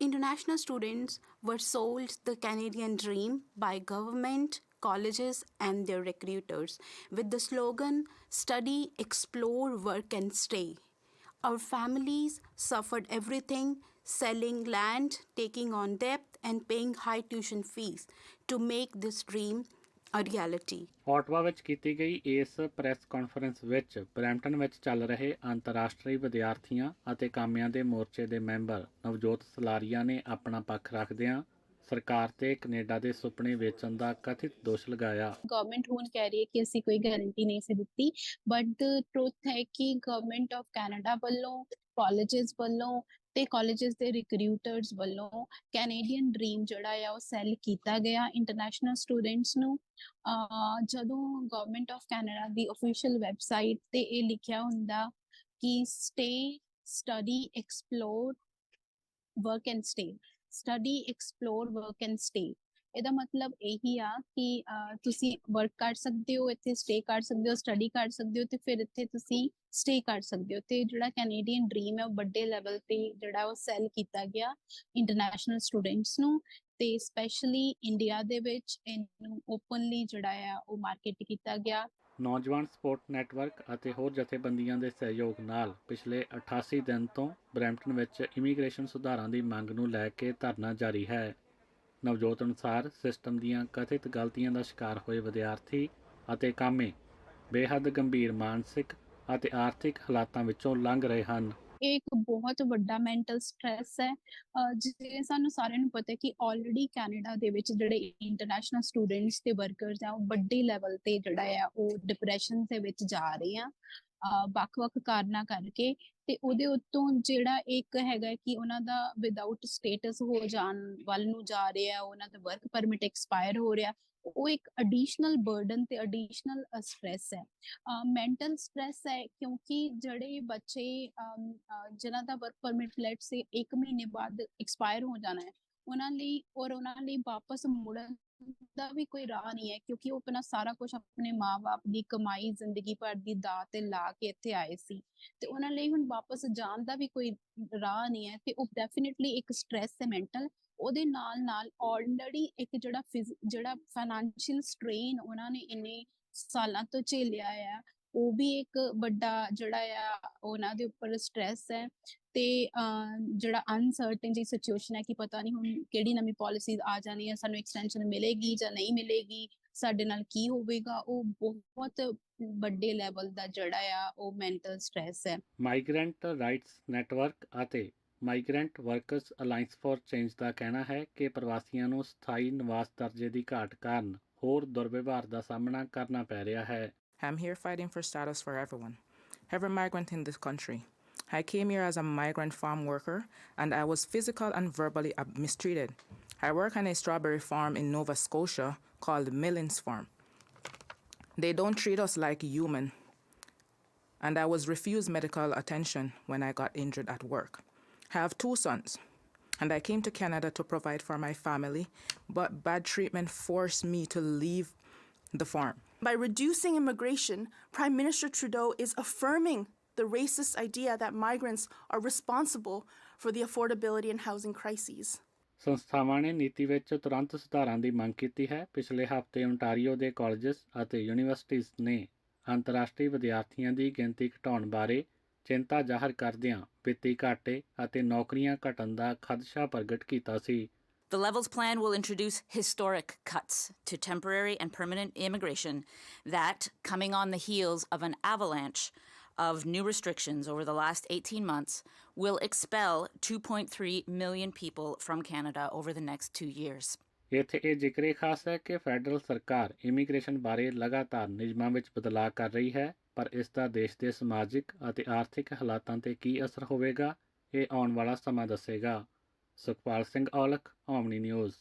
international students were sold the Canadian dream by government, colleges, and their recruiters with the slogan Study, Explore, Work, and Stay. Our families suffered everything selling land, taking on debt, and paying high tuition fees to make this dream a reality. Ottawa ਵਿੱਚ ਕੀਤੀ ਗਈ ਇਸ press conference ਵਿੱਚ Brampton ਵਿੱਚ ਚੱਲ ਰਹੇ ਅੰਤਰਰਾਸ਼ਟਰੀ ਵਿਦਿਆਰਥੀਆਂ ਅਤੇ ਕਾਮਿਆਂ ਦੇ ਮੋਰਚੇ ਦੇ ਮੈਂਬਰ ਨਵਜੋਤ ਸਲਾਰੀਆ ਨੇ ਆਪਣਾ ਪੱਖ ਰੱਖਦਿਆਂ ਸਰਕਾਰ ਤੇ ਕੈਨੇਡਾ ਦੇ ਸੁਪਨੇ ਵੇਚਣ ਦਾ ਕਥਿਤ ਦੋਸ਼ ਲਗਾਇਆ ਗਵਰਨਮੈਂਟ ਹੁਣ ਕਹਿ ਰਹੀ ਹੈ ਕਿ ਅਸੀਂ ਕੋਈ ਗਾਰੰਟੀ ਨਹੀਂ ਸੀ ਦਿੱਤੀ ਬਟ ਦ ਟਰੂਥ ਹੈ ਕਿ ਗਵਰਨਮੈਂਟ ਆਫ ਕੈਨੇਡਾ ਵੱਲੋਂ ਕਾਲਜਸ ਵੱਲੋਂ ਤੇ ਕਾਲਜਸ ਦੇ ਰਿਕਰੂਟਰਸ ਵੱਲੋਂ ਕੈਨੇਡੀਅਨ ਡ੍ਰੀਮ ਜਿਹੜਾ ਆ ਉਹ ਸੈਲ ਕੀਤਾ ਗਿਆ ਇੰਟਰਨੈਸ਼ਨਲ ਸਟੂਡੈਂਟਸ ਨੂੰ। ਜਦੋਂ ਗਵਰਨਮੈਂਟ ਆਫ ਕੈਨੇਡਾ ਦੀ ਅਫੀਸ਼ੀਅਲ ਵੈਬਸਾਈਟ ਤੇ ਇਹ ਲਿਖਿਆ ਹੁੰਦਾ ਕਿ stay study explore work and stay study explore work and stay ਇਹਦਾ ਮਤਲਬ ਇਹੀ ਆ ਕਿ ਤੁਸੀਂ ਵਰਕ ਕਰ ਸਕਦੇ ਹੋ, ਇੱਥੇ ਸਟੇ ਕਰ ਸਕਦੇ ਹੋ ਸਟੱਡੀ ਕਰ ਸਕਦੇ ਹੋ ਤੇ ਫਿਰ ਇੱਥੇ ਤੁਸੀਂ ਸਟੇ ਕਰ ਸਕਦੇ ਹੋ ਤੇ ਜਿਹੜਾ ਕੈਨੇਡੀਅਨ ਡ੍ਰੀਮ ਹੈ ਉਹ ਵੱਡੇ ਲੈਵਲ ਤੇ ਜਿਹੜਾ ਉਹ ਸੈਲ ਕੀਤਾ ਗਿਆ ਇੰਟਰਨੈਸ਼ਨਲ ਸਟੂਡੈਂਟਸ ਨੂੰ ਤੇ ਸਪੈਸ਼ਲੀ ਇੰਡੀਆ ਦੇ ਵਿੱਚ ਇਹਨੂੰ ਓਪਨਲੀ ਜਿਹੜਾ ਆ ਉਹ ਮਾਰਕੀਟ ਕੀਤਾ ਗਿਆ। ਨੌਜਵਾਨ ਸਪੋਰਟ ਨੈਟਵਰਕ ਅਤੇ ਹੋਰ ਜਥੇਬੰਦੀਆਂ ਦੇ ਸਹਿਯੋਗ ਨਾਲ ਪਿਛਲੇ 88 ਦਿਨ ਤੋਂ ਬਰੈਂਪਟਨ ਵਿੱਚ ਇਮੀਗ੍ਰੇਸ਼ਨ ਸੁਧਾਰਾਂ ਦੀ ਮੰਗ ਨੂੰ ਲੈ ਕੇ ਧਰਨਾ ਜਾਰੀ ਹੈ। ਨਵਜੋਤ ਅਨੁਸਾਰ ਸਿਸਟਮ ਦੀਆਂ ਕਥਿਤ ਗਲਤੀਆਂ ਦਾ ਸ਼ਿਕਾਰ ਹੋਏ ਵਿਦਿਆਰਥੀ ਅਤੇ ਕਾਮੇ ਬੇਹੱਦ ਗੰਭੀਰ ਮਾਨਸਿਕ ਅਤੇ ਆਰਥਿਕ ਹਾਲਾਤਾਂ ਵਿੱਚੋਂ ਲੰਘ ਰਹੇ ਹਨ। ਇਹ ਇੱਕ ਬਹੁਤ ਵੱਡਾ ਮੈਂਟਲ ਸਟ੍ਰੈਸ ਹੈ। ਜਿਵੇਂ ਸਾਨੂੰ ਸਾਰਿਆਂ ਨੂੰ ਪਤਾ ਹੈ ਕਿ ਆਲਰੇਡੀ ਕੈਨੇਡਾ ਦੇ ਵਿੱਚ ਜਿਹੜੇ ਇੰਟਰਨੈਸ਼ਨਲ ਸਟੂਡੈਂਟਸ ਤੇ ਵਰਕਰਸ ਆ, ਉਹ ਵੱਡੇ ਲੈਵਲ ਤੇ ਜਿਹੜਾ ਆ, ਉਹ ਡਿਪਰੈਸ਼ਨ ਦੇ ਵਿੱਚ ਜਾ ਰਹੇ ਆ। ਵੱਖ-ਵੱਖ ਕਾਰਨਾਂ ਕਰਕੇ ਤੇ ਉਹਦੇ ਉੱਤੋਂ ਜਿਹੜਾ ਇੱਕ ਹੈਗਾ ਕਿ ਉਹਨਾਂ ਦਾ ਵਿਦਆਊਟ ਸਟੇਟਸ ਹੋ ਜਾਣ ਵੱਲ ਨੂੰ ਜਾ ਰਿਹਾ ਉਹਨਾਂ ਦਾ ਵਰਕ ਪਰਮਿਟ ਐਕਸਪਾਇਰ ਹੋ ਰਿਹਾ ਉਹ ਇੱਕ ਐਡੀਸ਼ਨਲ ਬਰਡਨ ਤੇ ਐਡੀਸ਼ਨਲ ਸਟ੍ਰੈਸ ਹੈ। ਮੈਂਟਲ ਸਟ੍ਰੈਸ ਹੈ ਕਿਉਂਕਿ ਜਿਹੜੇ ਬੱਚੇ ਅਮ, ਜਿਨ੍ਹਾਂ ਦਾ ਵਰਕ ਪਰਮਿਟ ਲੈਟ ਸੇ 1 ਮਹੀਨੇ ਬਾਅਦ ਐਕਸਪਾਇਰ ਹੋ ਜਾਣਾ ਹੈ ਉਹਨਾਂ ਲਈ ਔਰ ਉਹਨਾਂ ਲਈ ਵਾਪਸ ਮੁੜਨ ਦਾ ਵੀ ਕੋਈ ਰਾਹ ਨਹੀਂ ਹੈ, ਕਿਉਂਕਿ ਉਹ ਆਪਣਾ ਸਾਰਾ ਕੁਝ ਆਪਣੇ ਮਾਪੇ ਦੀ ਕਮਾਈ, ਜ਼ਿੰਦਗੀ ਭਰ ਦੀ ਦਾਅ ਤੇ ਲਾ ਕੇ ਇੱਥੇ ਆਏ ਸੀ। ਤੇ ਉਹਨਾਂ ਲਈ ਹੁਣ ਵਾਪਸ ਜਾਣ ਦਾ ਵੀ ਕੋਈ ਰਾਹ ਨਹੀਂ ਹੈ ਤੇ ਉਹ ਡੈਫੀਨਿਟਲੀ ਇੱਕ ਸਟ੍ਰੈਸ ਹੈ ਮੈਂਟਲ ਉਹਦੇ ਨਾਲ ਨਾਲ ਆਲਰੇਡੀ ਇੱਕ ਜਿਹੜਾ ਜਿਹੜਾ ਫਾਈਨੈਂਸ਼ੀਅਲ ਸਟ੍ਰੇਨ ਉਹਨਾਂ ਨੇ ਇੰਨੇ ਸਾਲਾਂ ਤੋਂ ਝੇਲਿਆ ਆ ਉਹ ਵੀ ਇੱਕ ਵੱਡਾ ਜਿਹੜਾ ਆ, ਉਹਨਾਂ ਦੇ ਉੱਪਰ ਸਟ੍ਰੈਸ ਹੈ ਤੇ ਜਿਹੜਾ ਅਨਸਰਟਨ ਸਿਚੁਏਸ਼ਨ ਹੈ ਕਿ ਪਤਾ ਨਹੀਂ ਹੁਣ ਕਿਹੜੀ ਨਵੀਂ ਪਾਲਿਸੀਜ਼ ਆ ਜਾਣੀ ਹੈ, ਸਾਨੂੰ ਐਕਸਟੈਂਸ਼ਨ ਮਿਲੇਗੀ ਜਾਂ ਨਹੀਂ ਮਿਲੇਗੀ, ਸਾਡੇ ਨਾਲ ਕੀ ਹੋਵੇਗਾ, ਉਹ ਬਹੁਤ ਵੱਡੇ ਲੈਵਲ ਦਾ ਜਿਹੜਾ ਆ, ਉਹ ਮੈਂਟਲ ਸਟ੍ਰੈਸ ਹੈ। ਮਾਈਗ੍ਰੈਂਟ ਰਾਈਟਸ ਨੈਟਵਰਕ ਅਤੇ migrant workers alliance for change ਦਾ ਕਹਿਣਾ ਹੈ ਕਿ ਪ੍ਰਵਾਸੀਆਂ ਨੂੰ ਸਥਾਈ ਨਿਵਾਸ ਦਰਜੇ ਦੀ ਘਾਟ ਕਾਰਨ ਹੋਰ ਦੁਰਵਿਵਹਾਰ ਦਾ ਸਾਹਮਣਾ ਕਰਨਾ ਪੈ ਰਿਹਾ ਹੈ। I'm here fighting for status for everyone. Every migrant in this country. I came here as a migrant farm worker and I was physical and verbally mistreated. I work on a strawberry farm in Nova Scotia called Millings Farm. They don't treat us like human. And I was refused medical attention when I got injured at work. I have two sons. And I came to Canada to provide for my family, but bad treatment forced me to leave the farm. By reducing immigration, Prime Minister Trudeau is affirming the racist idea that migrants are responsible for the affordability and housing crises. ਸੰਸਥਾਵਾਂ ਨੇ ਨੀਤੀ ਵਿੱਚ ਤੁਰੰਤ ਸੁਧਾਰਾਂ ਦੀ ਮੰਗ ਕੀਤੀ ਹੈ ਪਿਛਲੇ ਹਫ਼ਤੇ ਓਨਟਾਰੀਓ ਦੇ ਕਾਲਜਸ ਅਤੇ ਯੂਨੀਵਰਸਿਟੀਜ਼ ਨੇ ਅੰਤਰਰਾਸ਼ਟਰੀ ਵਿਦਿਆਰਥੀਆਂ ਦੀ ਗਿਣਤੀ ਘਟਾਉਣ ਬਾਰੇ ਚਿੰਤਾ ਜ਼ਾਹਰ ਕਰਦਿਆਂ ਵਿੱਤੀ ਘਾਟੇ ਅਤੇ ਨੌਕਰੀਆਂ ਘਟਣ ਦਾ ਖਦਸ਼ਾ ਪ੍ਰਗਟ ਕੀਤਾ ਸੀ The Levels Plan will introduce historic cuts to temporary and permanent immigration that, coming on the heels of an avalanche of new restrictions over the last 18 months, will expel 2.3 million people from Canada over the next two years. ਇੱਥੇ ਇਹ ਜ਼ਿਕਰੇ ਖਾਸ ਹੈ ਕਿ federal ਸਰਕਾਰ immigration ਬਾਰੇ ਲਗਾਤਾਰ ਨਿਯਮਾਂ ਵਿੱਚ ਬਦਲਾਅ ਕਰ ਰਹੀ ਹੈ ਪਰ ਇਸ ਦਾ ਦੇਸ਼ ਦੇ ਸਮਾਜਿਕ ਅਤੇ ਆਰਥਿਕ ਹਾਲਾਤਾਂ ਤੇ ਕੀ ਅਸਰ ਹੋਵੇਗਾ ਇਹ ਆਉਣ ਵਾਲਾ ਸਮਾਂ ਦੱਸੇਗਾ Sukhpal Singh Aulakh Omni News